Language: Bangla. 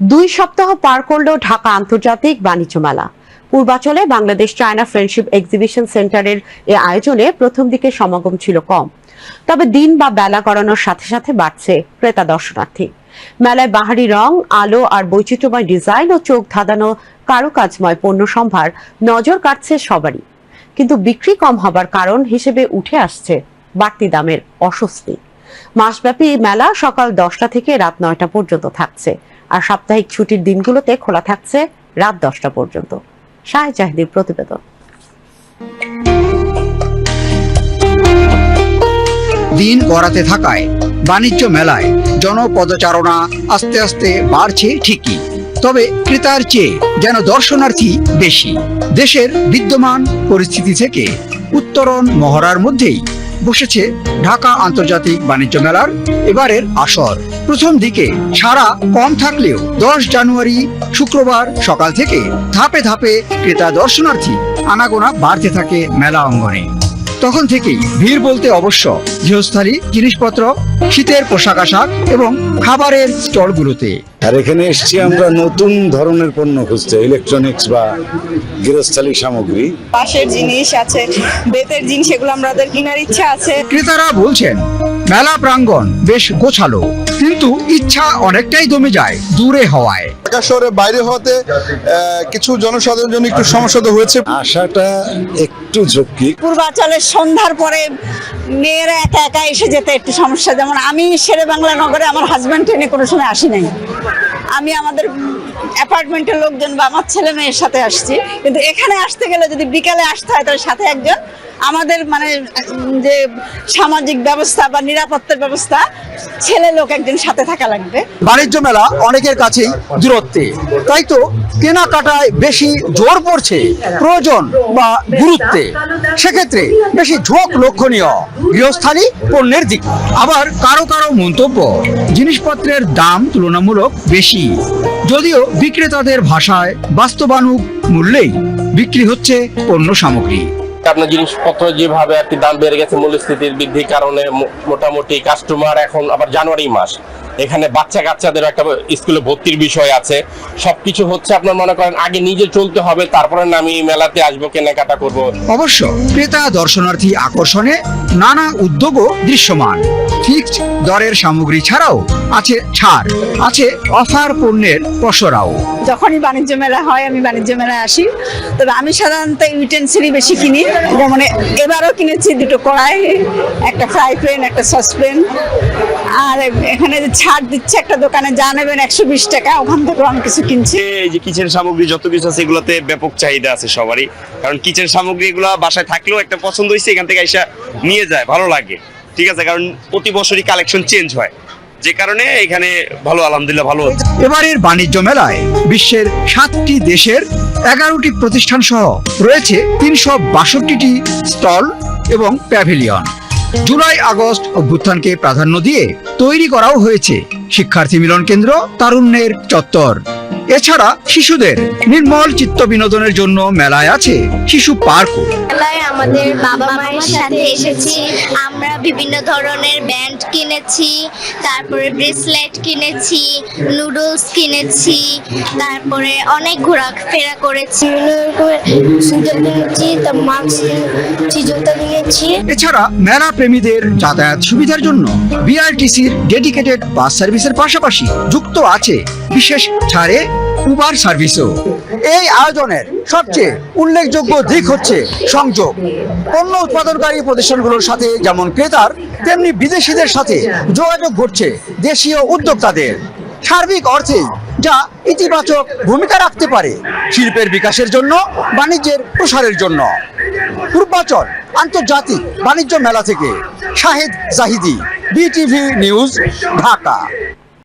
দুই সপ্তাহ পার করল ঢাকা আন্তর্জাতিক বাণিজ্য মেলা। পূর্বাচলে বাংলাদেশ চায়না ফ্রেন্ডশিপ এক্সিবিশন সেন্টারের এ আয়োজনে প্রথম দিকে সমাগম ছিল কম। তবে দিন বা বেলা গড়ানোর সাথে সাথে বাড়ছে ক্রেতা দর্শনার্থী। মেলায় বাহারি রং, আলো আর বৈচিত্র্যময় ডিজাইন ও চোখ ধাঁধানো কারুকাজময় পণ্য সম্ভার নজর কাটছে সবারই। কিন্তু বিক্রি কম হবার কারণ হিসেবে উঠে আসছে বাড়তি দামের অস্বস্তি। মাসব্যাপী মেলা সকাল দশটা থেকে রাত নয়টা পর্যন্ত থাকছে। আর সাপ্তাহিক ছুটির দিনগুলোতে খোলা থাকছে রাত দশটা পর্যন্ত। শাহ জাহিদির প্রতিবেদন। দিন গড়াতে থাকায় বাণিজ্য মেলায় জনপদচারণা আস্তে আস্তে বাড়ছে ঠিকই। তবে ক্রেতার চেয়ে যেন দর্শনার্থী বেশি। দেশের বিদ্যমান পরিস্থিতি থেকে উত্তরণ মহড়ার মধ্যেই বসেছে ঢাকা আন্তর্জাতিক বাণিজ্য মেলার এবারের আসর। প্রথম দিকে সারা কম থাকলেও দশ জানুয়ারি শুক্রবার সকাল থেকে ধাপে ধাপে ক্রেতা দর্শনার্থী আনাগোনা বাড়তে থাকে মেলা অঙ্গনে। তখন থেকেই ভিড় বলতে অবশ্য গৃহস্থালী জিনিসপত্র শীতের পোশাক আশাক এবং খাবারের স্টলগুলোতে। আর এখানে এসছি আমরা নতুন ধরনের পণ্য খুঁজতে ইলেকট্রনিক্স বা গৃহস্থালী সামগ্রী। পাশের জিনিস আছে বেতের জিনিস এগুলো আমাদের কেনার ইচ্ছা আছে। ক্রেতারা বলছেন মেলা প্রাঙ্গণ বেশ গোছালো কিন্তু ইচ্ছা অনেকটাই দমে যায় দূরে হওয়ায়। ঢাকা শহরে বাইরে হওয়াতে আহ, কিছু জনসাধারণের জন্য একটু সমস্যা তো হয়েছে। আশাটা একটু ঝক্কি পূর্বাচলের সন্ধ্যার পরে মেয়েরা একা একা এসে যেতে একটু সমস্যা যেমন আমি শেরে বাংলা নগরে আমার হাজব্যান্ড ট্রেনে কোনো সময় আসি নাই। আমি আমাদের অ্যাপার্টমেন্টের লোকজন বা আমার ছেলে মেয়ের সাথে আসছি। কিন্তু এখানে আসতে গেলে যদি বিকালে আসতে হয় তাহলে সাথে একজন আমাদের মানে যে সামাজিক ব্যবস্থা বা নিরাপত্তার ব্যবস্থা, ছেলে লোক একজন সাথে থাকা লাগবে। বাণিজ্য মেলা অনেকের কাছেই দূরত্বে। তাই তো কেনাকাটায় বেশি জোর পড়ছে প্রয়োজন বা গুরুত্বে। সেক্ষেত্রে বেশি ঝোঁক লক্ষণীয়। গৃহস্থালী পণ্যের দিক। আবার কারও কারও মন্তব্য, জিনিসপত্রের দাম তুলনামূলক বেশি। যদিও বিক্রেতাদের ভাষায় বাস্তবানুক মূল্যেই বিক্রি হচ্ছে পণ্য সামগ্রী। আপনার জিনিসপত্র যেভাবে আর কি দাম বেড়ে গেছে মূল্যস্থিতির বৃদ্ধির কারণে মোটামুটি কাস্টমার এখন আবার জানুয়ারি মাস। এখানে বাচ্চা কাচ্চাদের একটা স্কুলে ভর্তির বিষয় আছে। সবকিছু হচ্ছে আপনার মনে করেন আগে নিজে চলতে হবে তারপরে না আমি মেলাতে আসব কেনাকাটা করব। অবশ্য ক্রেতা দর্শনার্থী আকর্ষণে নানা উদ্যোগও দৃশ্যমান। ফিক্সড দরের সামগ্রী ছাড়াও আছে ছাড় আছে অফার পণ্যের পসরাও। যখনই বাণিজ্য মেলা হয় আমি বাণিজ্য মেলায় আসি। তবে আমি সাধারণত ইউটেন্সিলই বেশি কিনি। যেমন এবারও কিনেছি দুটো কড়াই একটা ফ্রাই প্যান একটা সসপ্যান আর এখানে যে ছাড় দিচ্ছে একটা দোকানে যা নেবেন একশো বিশ টাকা ওখান থেকেও আমি কিছু কিনছি। এই যে কিচেন সামগ্রী যত কিছু আছে এগুলোতে ব্যাপক চাহিদা আছে সবারই। কারণ কিচেন সামগ্রী এগুলো বাসায় থাকলেও একটা পছন্দ হয়েছে এখান থেকে এসে নিয়ে যায় ভালো লাগে। ঠিক আছে কারণ প্রতি বছরই কালেকশন চেঞ্জ হয়। যে কারণে এখানে ভালো আলহামদুলিল্লাহ ভালো এবারের বাণিজ্য মেলায় বিশ্বের সাতটি দেশের এগারোটি প্রতিষ্ঠান সহ রয়েছে তিনশো বাষট্টিটি স্টল এবং প্যাভিলিয়ন। জুলাই আগস্ট অভ্যুত্থানকে প্রাধান্য দিয়ে তৈরি করাও হয়েছে শিক্ষার্থী মিলন কেন্দ্র তারুণ্যের চত্বর। এছাড়া শিশুদের নির্মল চিত্ত বিনোদনের জন্য মেলায় আছে শিশু পার্কও মেলায় আমাদের বাবা মায়ের সাথে এসেছি। আমরা বিভিন্ন ধরনের ব্যান্ড কিনেছি তারপরে ব্রেসলেট কিনেছি নুডলস কিনেছি তারপরে অনেক ঘোরাফেরা করেছি। সুন্দর কিনেছি মাস্ক কিনেছি জুতো কিনেছি এছাড়া মেলা প্রেমীদের যাতায়াত সুবিধার জন্য বিআরটিসির ডেডিকেটেড বাস সার্ভিসের পাশাপাশি যুক্ত আছে। বিশেষ ছাড়ে উবার সার্ভিসও। এই আয়োজনের সবচেয়ে উল্লেখযোগ্য দিক হচ্ছে সংযোগ। পণ্য উৎপাদনকারী প্রতিষ্ঠানগুলোর সাথে যেমন ক্রেতার, তেমনি বিদেশিদের সাথে যোগাযোগ ঘটছে দেশীয় উদ্যোক্তাদের। সার্বিক অর্থে যা ইতিবাচক ভূমিকা রাখতে পারে শিল্পের বিকাশের জন্য, বাণিজ্যের প্রসারের জন্য। পূর্বাচল আন্তর্জাতিক বাণিজ্য মেলা থেকে শাহেদ জাহিদি, বিটিভি নিউজ, ঢাকা।